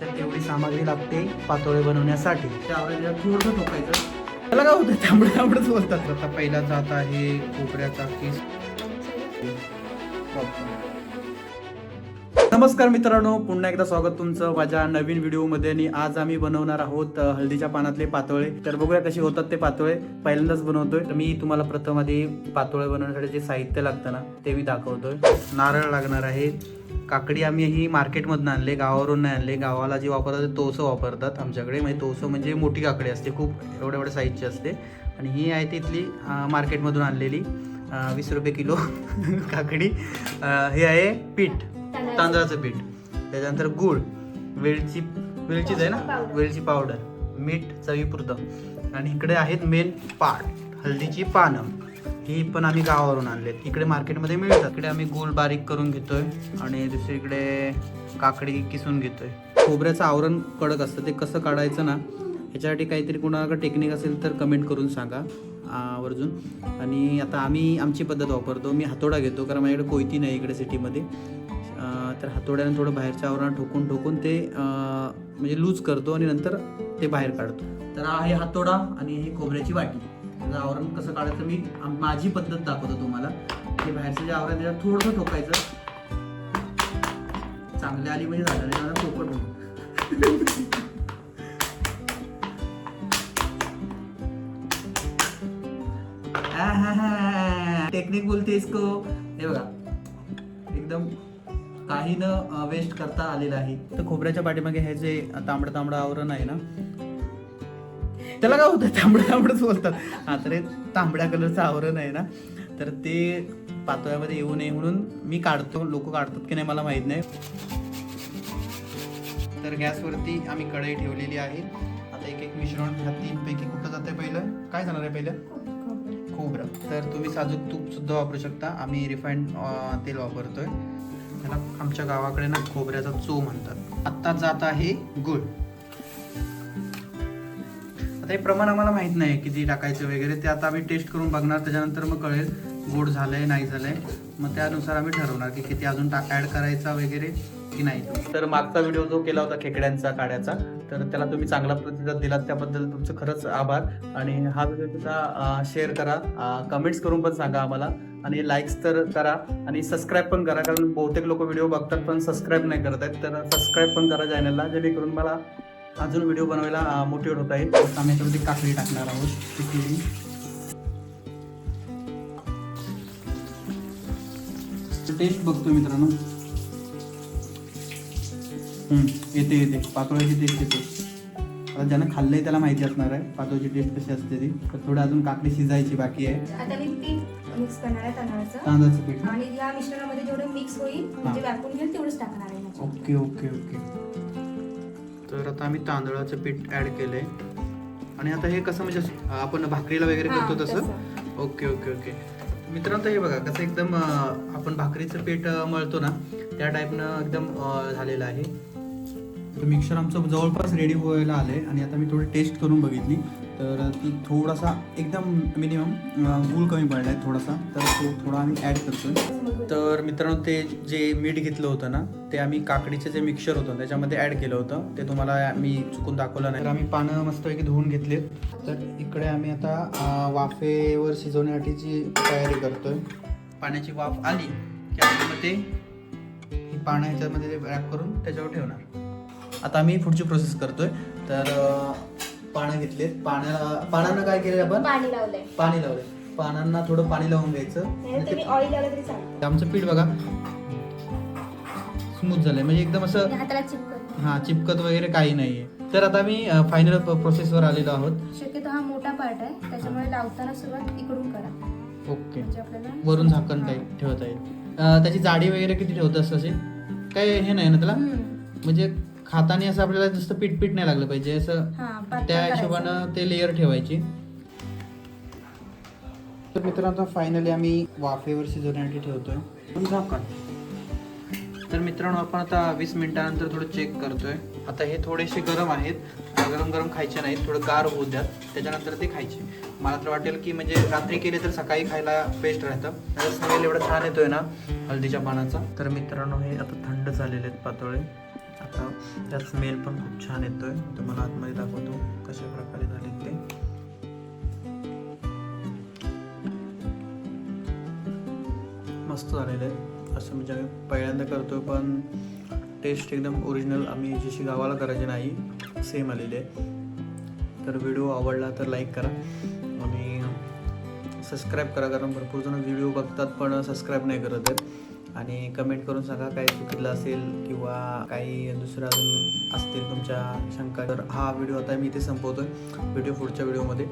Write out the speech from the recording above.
तर तेवढी सामग्री लागते पातोळे बनवण्यासाठी. त्यावेळेला थोडंसं ठोकायचं त्याला काय होतं? त्यामुळे तांबडंच बोलतात. आता पहिला जात आहे कोपऱ्याचा किस. नमस्कार मित्रांनो पुन्हा एकदा स्वागत तुमचं माझ्या नवीन व्हिडिओमध्ये. आणि आज आम्ही बनवणार आहोत हळदीच्या पानातले पातोळे. तर बघूया कसे होतात ते पातोळे. पहिल्यांदाच बनवतोय. तर मी तुम्हाला प्रथम आधी पातोळे बनवण्यासाठी जे साहित्य लागतं ना ते मी दाखवतोय. नारळ लागणार आहे. काकडी आम्ही ही मार्केटमधून आणले गावावरून नाही आणले. गावाला जी वापरतात ते तोसं वापरतात आमच्याकडे. म्हणजे तोसं म्हणजे मोठी काकडी असते खूप एवढ्या एवढ्या साईजची असते. आणि ही आहे तिथली मार्केटमधून आणलेली वीस रुपये किलो काकडी. हे आहे पीठ. तांदळाचं पीठ. त्याच्यानंतर गूळ वेलची वेलचीच आहे ना. वेलची पावडर. मीठ चवीपुरतं. आणि इकडे आहेत मेन पाट हळदीची पानं. ही पण आम्ही गावावरून आणलेत. इकडे मार्केटमध्ये मिळतात. इकडे आम्ही गूळ बारीक करून घेतोय आणि दुसरीकडे काकडी किसून घेतोय. खोबऱ्याचं आवरण कडक असतं. ते कसं काढायचं ना ह्याच्यासाठी काहीतरी कोणाला टेक्निक असेल तर कमेंट करून सांगा आवर्जून आणि आता आम्ही आमची पद्धत वापरतो. मी हातोडा घेतो कारण माझ्याकडे कोयती नाही इकडे सिटीमध्ये तर हातोड्याने थोडं बाहेरच्या आवरणात ठोकून ठोकून ते म्हणजे लूज करतो आणि नंतर ते बाहेर काढतो. तर हा आहे हातोडा आणि हे खोबऱ्याची वाटी. त्याचं आवरण कसं काढायचं मी माझी पद्धत दाखवतो तुम्हाला. ते बाहेरचं जे आवरण त्याच्यात थोडंसं ठोकायचं. चांगल्या आली म्हणजे झालं नाही मला टेक्निक बोलते इसको हे बघा. एकदम काही न वेस्ट करता आलेलं आहे. तर खोबऱ्याच्या पाठीमागे हे जे तांबडं तांबडं आवरण आहे ना त्याला काय होतं? तांबडं तांबडंच बोलतात. हा तर हे तांबड्या कलरचं आवरण आहे ना तर ते पातोळ्यामध्ये येऊ नये म्हणून मी काढतो. लोक काढतात की नाही मला माहीत नाही. तर गॅसवरती आम्ही कढई ठेवलेली आहे. आता एक एक मिश्रण ह्या तीन पैकी कुठं जाते पहिलं? काय जाणार आहे पहिलं? खोबरं. तर तुम्ही साजूक तूप सुद्धा वापरू शकता. आम्ही रिफाईंड तेल वापरतोय. त्याला आमच्या गावाकडे ना खोबऱ्याचा चो म्हणतात. आत्ता जात आहे गुळ. आता हे प्रमाण आम्हाला माहीत नाही किती टाकायचं वगैरे ते आता आम्ही टेस्ट करून बघणार त्याच्यानंतर मग कळेल गोड झालंय नाही झालंय. मग त्यानुसार आम्ही ठरवणार की किती अजून टाक ऍड करायचा वगैरे. की नाही. तर मागचा व्हिडिओ जो केला होता खेकड्यांचा काड्याचा तर त्याला तुम्ही चांगला प्रतिसाद दिलात. त्याबद्दल तुमचं खरंच आभार. आणि हा व्हिडिओ सुद्धा शेअर करा. कमेंट्स करून पण सांगा आम्हाला. आणि लाईक्स तर करा. आणि सबस्क्राईब पण करा. कारण बहुतेक लोक व्हिडिओ बघतात पण सबस्क्राईब नाही करत आहेत. तर सबस्क्राईब पण करा चॅनलला जेणेकरून मला अजून व्हिडिओ बनवायला मोटिवेट होत आहे आम्ही याच्यामध्ये काकडी टाकणार आहोत. पिकलेली टेस्ट बघतो मित्रांनो. येते येते. पातोळ्याची टेस्ट येते. आता ज्यानं खाल्लंय त्याला माहिती असणार आहे. पातोळ्याची टेस्ट कशी असते ती. तर थोडं अजून काकडी शिजायची बाकी आहे. आता मी पीठ मिक्स करणार आहे तांदळाचं. तांदळाचं पीठ? आणि या मिश्रणामध्ये जेवढं मिक्स होईल म्हणजे व्यापून घेईल तेवढंच टाकणार आहे. Okay okay okay. तर आता आम्ही तांदळाचं पीठ ऍड केलंय. आणि आता हे कसं म्हणजे असं आपण भाकरीला वगैरे हा, करतो तसं? तसं. Okay okay okay. मित्रांनो तर हे बघा कसं एकदम अं, आपण भाकरीचं पीठ अं, मळतो ना त्या टाईपनं एकदम अं, झालेलं आहे. तर मिक्सर आमचं जवळपास रेडी व्हायला आलंय आणि आता मी थोडी टेस्ट करून बघितली. तर ती थोडासा एकदम मिनिमम गुळ कमी पडला आहे थोडासा. तर तो थोडा आम्ही ॲड करतो तर मित्रांनो ते जे मीठ घेतलं होतं ना ते आम्ही काकडीचं जे मिक्सर होतं त्याच्यामध्ये ॲड केलं होतं. ते तुम्हाला मी चुकून दाखवलं नाही. तर आम्ही पानं मस्तपैकी धुवून घेतले तर इकडे आम्ही आता वाफेवर शिजवण्यासाठीची तयारी करतोय. पाण्याची वाफ आली की आम्ही मग ते पानं ह्याच्यामध्ये रॅप करून त्याच्यावर ठेवणार. आता आम्ही पुढची प्रोसेस करतोय. तर पानं घेतलेत. पाण्याला पानांना काय केलं आपण? पाणी लावलंय. पाणी लावलंय. पानांना थोडं पाणी लावून घ्यायचं. नाही आणि तुम्ही ते- ऑइल लावलं तरी चालतं. आमचं पीठ बघा. स्मूथ झालंय. म्हणजे एकदम असं आणि हाताला चिपकत हा चिपकत वगैरे काही नाहीये. तर आता मी फायनल प्रोसेसवर आलेलो आहोत. शक्यतो हा मोठा पार्ट आहे. त्याच्यामुळे लावताना सुरुवात इकडून करा. ओके. म्हणजे आपल्याला वरून झाकण काही ठेवता येईल. अं, त्याची जाडी वगैरे किती ठेवत असं काय हे नाही ना त्याला? हम्म. म्हणजे खाताना असं आपल्याला जास्त पीठ पीठ नाही लागलं पाहिजे असं हा त्या. हिशोबानं ते लेअर ठेवायची. तर मित्रांनो फायनली आम्ही वाफेवर शिजवण्यासाठी ठेवतोय. पण झाकण तर मित्रांनो आपण आता वीस मिनिटानंतर थोडं चेक करतोय. आता हे थोडेसे गरम आहेत. गरम गरम खायचे नाहीत थोडं गार होऊ द्यात. त्याच्यानंतर ते खायचे. मला तर वाटेल की म्हणजे रात्री केले तर सकाळी खायला बेस्ट राहतं. स्मेल एवढा छान येतोय ना हळदीच्या पानाचा. तर मित्रांनो हे आता थंड झालेले आहेत पातोळे. आता त्यात स्मेल पण खूप छान येतो आहे तुम्हाला आतमध्ये दाखवतो कशा प्रकारे झाले ते. मस्त झालेलं आहे. असं म्हणजे आम्ही पहिल्यांदा आहे पण टेस्ट एकदम ओरिजिनल आम्ही जशी गावाला करायची नाही सेम आलेली आहे. तर व्हिडिओ आवडला तर लाईक करा. आणि सबस्क्राईब करा कारण भरपूर जण व्हिडिओ बघतात पण सबस्क्राईब नाही करत आहेत. आणि कमेंट करून सांगा काय चुकीलं असेल किंवा काही दुसरं अजून असतील तुमच्या शंका. तर हा व्हिडिओ आता मी इथे संपवतोय. व्हिडिओ पुढच्या व्हिडिओमध्ये